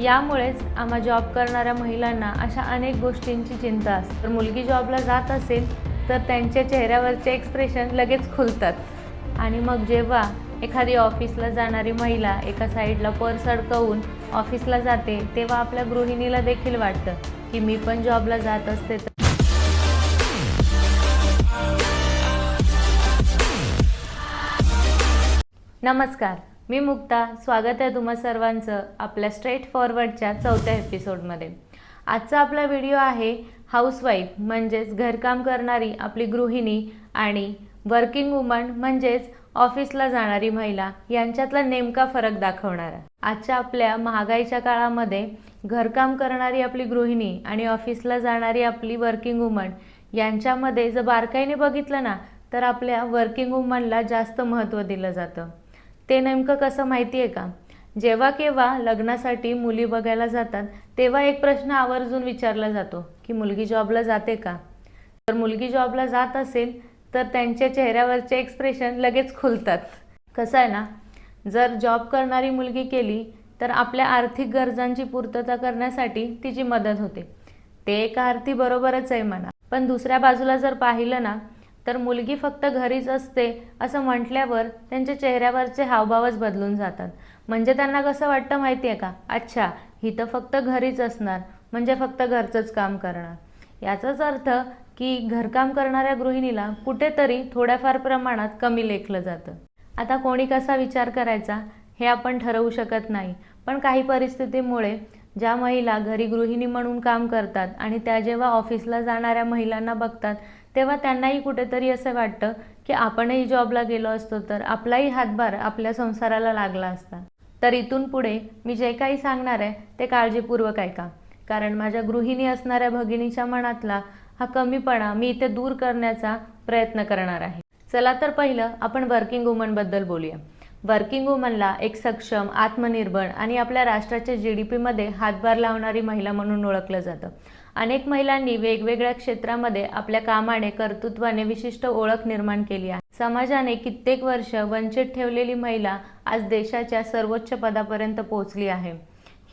यामुळेच आम्हा जॉब करणाऱ्या महिलांना अशा अनेक गोष्टींची चिंता असते. तर मुलगी जॉबला जात असेल तर त्यांच्या चेहऱ्यावरचे एक्सप्रेशन लगेच खुलतात. आणि मग जेव्हा एखादी ऑफिसला जाणारी महिला एका साईडला पर्स अडकवून ऑफिसला जाते तेव्हा आपल्या गृहिणीला देखील वाटतं की मी पण जॉबला जात असते तर नमस्कार. मी मुक्ता स्वागत आहे तुम्हा सर्वांचं आपल्या स्ट्रेट फॉरवर्डच्या चौथ्या एपिसोडमध्ये आजचा आपला व्हिडिओ आहे हाऊसवाईफ म्हणजेच घरकाम करणारी आपली गृहिणी आणि वर्किंग वुमन म्हणजेच ऑफिसला जाणारी महिला यांच्यातला नेमका फरक दाखवणारा आजच्या आपल्या महागाईच्या काळामध्ये घरकाम करणारी आपली गृहिणी आणि ऑफिसला जाणारी आपली वर्किंग वुमन यांच्यामध्ये जर बारकाईने बघितलं ना तर आपल्या वर्किंग वुमनला जास्त महत्त्व दिलं जातं. ते नेमकं कसं माहिती आहे का? जेव्हा केव्हा लग्नासाठी मुली बघायला जातात तेव्हा एक प्रश्न आवर्जून विचारला जातो की मुलगी जॉबला जाते का? जर मुलगी जॉबला जात असेल तर त्यांच्या चेहऱ्यावरचे एक्सप्रेशन लगेच खुलतात. कसं आहे ना? जर जॉब करणारी मुलगी केली तर आपल्या आर्थिक गरजांची पूर्तता करण्यासाठी तिची मदत होते. ते एका अर्थी बरोबरच आहे म्हणा. पण दुसऱ्या बाजूला जर पाहिलं ना तर मुलगी फक्त घरीच असते असं म्हटल्यावर त्यांच्या चेहऱ्यावरचे हावभावच बदलून जातात. म्हणजे त्यांना कसं वाटतं माहिती आहे का? अच्छा ही तर फक्त घरीच असणार म्हणजे फक्त घरचंच काम करणार. याचाच अर्थ की घरकाम करणाऱ्या गृहिणीला कुठेतरी थोड्याफार प्रमाणात कमी लेखलं जातं. आता कोणी कसा विचार करायचा हे आपण ठरवू शकत नाही पण काही परिस्थितीमुळे ज्या महिला घरी गृहिणी म्हणून काम करतात आणि त्या जेव्हा ऑफिसला जाणाऱ्या महिलांना बघतात तेव्हा त्यांनाही कुठेतरी असं वाटतं की आपणही जॉबला गेलो असतो तर आपलाही हातभार आपल्या संसाराला लागला असता. तर इथून पुढे मी जे काही सांगणार आहे ते काळजीपूर्वक ऐका. कारण माझ्या गृहिणी असणाऱ्या भगिनीच्या मनातला हा कमीपणा मी इथे दूर करण्याचा प्रयत्न करणार आहे. चला तर पहिलं आपण वर्किंग वुमनबद्दल बोलूया. वर्किंग वुमनला एक सक्षम आत्मनिर्भर आणि आपल्या राष्ट्राच्या जी डी पीमध्ये हातभार लावणारी महिला म्हणून ओळखलं जातं. अनेक महिलांनी वेगवेगळ्या क्षेत्रामध्ये आपल्या कामाने कर्तृत्वाने विशिष्ट ओळख निर्माण केली आहे. समाजाने कित्येक वर्ष वंचित ठेवलेली महिला आज देशाच्या सर्वोच्च पदापर्यंत पोहोचली आहे.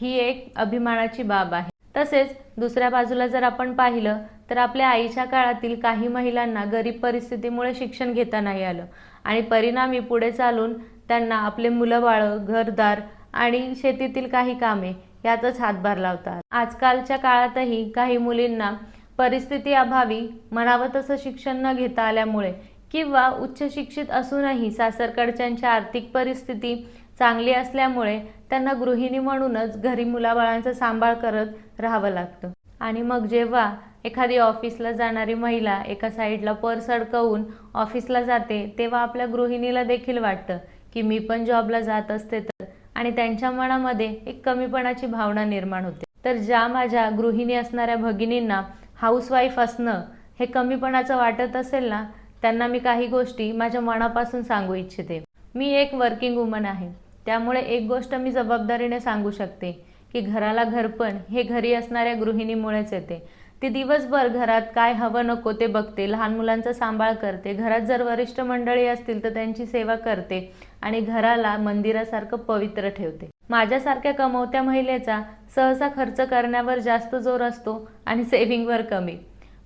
ही एक अभिमानाची बाब आहे. तसेच दुसऱ्या बाजूला जर आपण पाहिलं तर आपल्या आईच्या काळातील काही महिलांना गरीब परिस्थितीमुळे शिक्षण घेता नाही आलं आणि परिणामी पुढे चालून त्यांना आपले मुलं बाळं घरदार आणि शेतीतील काही कामे यातच हातभार लावतात. आजकालच्या काळातही काही मुलींना परिस्थिती अभावी म्हणावं तसं शिक्षण न घेता आल्यामुळे किंवा उच्च शिक्षित असूनही सासरकडच्यांची आर्थिक परिस्थिती चांगली असल्यामुळे त्यांना गृहिणी म्हणूनच घरी मुलाबाळांचा सांभाळ करत राहावं लागतं. आणि मग जेव्हा एखादी ऑफिसला जाणारी महिला एका साईडला पर्स अडकवून ऑफिसला जाते तेव्हा आपल्या गृहिणीला देखील वाटतं की मी पण जॉबला जात असते तर आणि त्यांच्या मनामध्ये एक कमीपणाची भावना निर्माण होते. तर ज्या माझ्या गृहिणी असणाऱ्या भगिनींना हाऊसवाईफ असणं हे कमीपणाचं वाटत असेल ना त्यांना मी काही गोष्टी माझ्या मनापासून सांगू इच्छिते. मी एक वर्किंग वुमन आहे. त्यामुळे एक गोष्ट मी जबाबदारीने सांगू शकते की घराला घरपण हे घरी असणाऱ्या गृहिणीमुळेच येते. ती दिवसभर घरात काय हवं नको ते बघते लहान मुलांचा सांभाळ करते घरात जर वरिष्ठ मंडळी असतील तर त्यांची सेवा करते आणि घराला मंदिरासारखं पवित्र ठेवते. माझ्यासारख्या कमवत्या महिलेचा सहसा खर्च करण्यावर जास्त जोर असतो आणि सेव्हिंगवर कमी.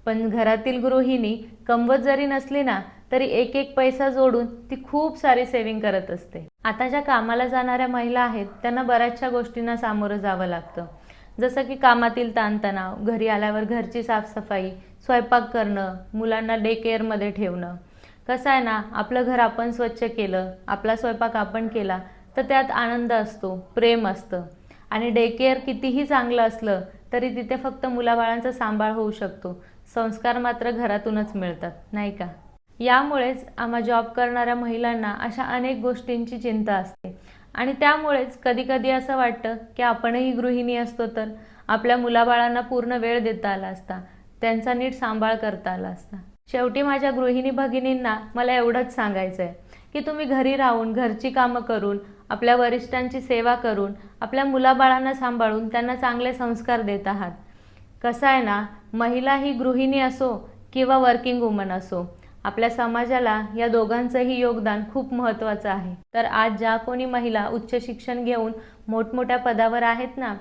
पण घरातील गृहिणी कमवत जरी नसली ना तरी एक एक पैसा जोडून ती खूप सारी सेव्हिंग करत असते. आता ज्या कामाला जाणाऱ्या महिला आहेत त्यांना बऱ्याचशा गोष्टींना सामोरं जावं लागतं. जसं की कामातील ताणतणाव घरी आल्यावर घरची साफसफाई स्वयंपाक करणं मुलांना डे केअरमध्ये ठेवणं. कसं आहे ना आपलं घर आपण स्वच्छ केलं आपला स्वयंपाक आपण केला तर त्यात आनंद असतो प्रेम असतं. आणि डे केअर कितीही चांगलं असलं तरी तिथे फक्त मुलाबाळांचा सांभाळ होऊ शकतो. संस्कार मात्र घरातूनच मिळतात नाही का? यामुळेच आम्हा जॉब करणाऱ्या महिलांना अशा अनेक गोष्टींची चिंता असते. आणि त्यामुळेच कधीकधी असं वाटतं की आपणही गृहिणी असतो तर आपल्या मुलाबाळांना पूर्ण वेळ देता आला असता त्यांचा नीट सांभाळ करता आला असता. शेवटी माझ्या गृहिणी भगिनींना मला एवढंच सांगायचं आहे की तुम्ही घरी राहून घरची कामं करून आपल्या वरिष्ठांची सेवा करून आपल्या मुलाबाळांना सांभाळून त्यांना चांगले संस्कार देत आहात. कसं आहे ना महिला ही गृहिणी असो किंवा वर्किंग वुमन असो आपल्या समाजाला या दोघांचंही योगदान खूप महत्त्वाचं आहे. तर आज ज्या कोणी महिला उच्च शिक्षण घेऊन मोठमोठ्या पदावर आहेत ना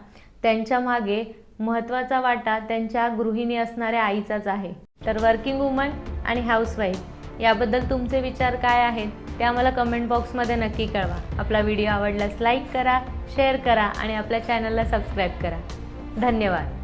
त्यांच्या मागे महत्त्वाचा वाटा त्यांच्या गृहिणी असणाऱ्या आईचाच आहे. तर वर्किंग वुमन आणि हाऊसवाईफ याबद्दल तुमचे विचार काय आहेत ते आम्हाला कमेंट बॉक्समध्ये नक्की कळवा. आपला व्हिडिओ आवडल्यास लाईक करा शेअर करा आणि आपल्या चॅनलला सबस्क्राईब करा. धन्यवाद.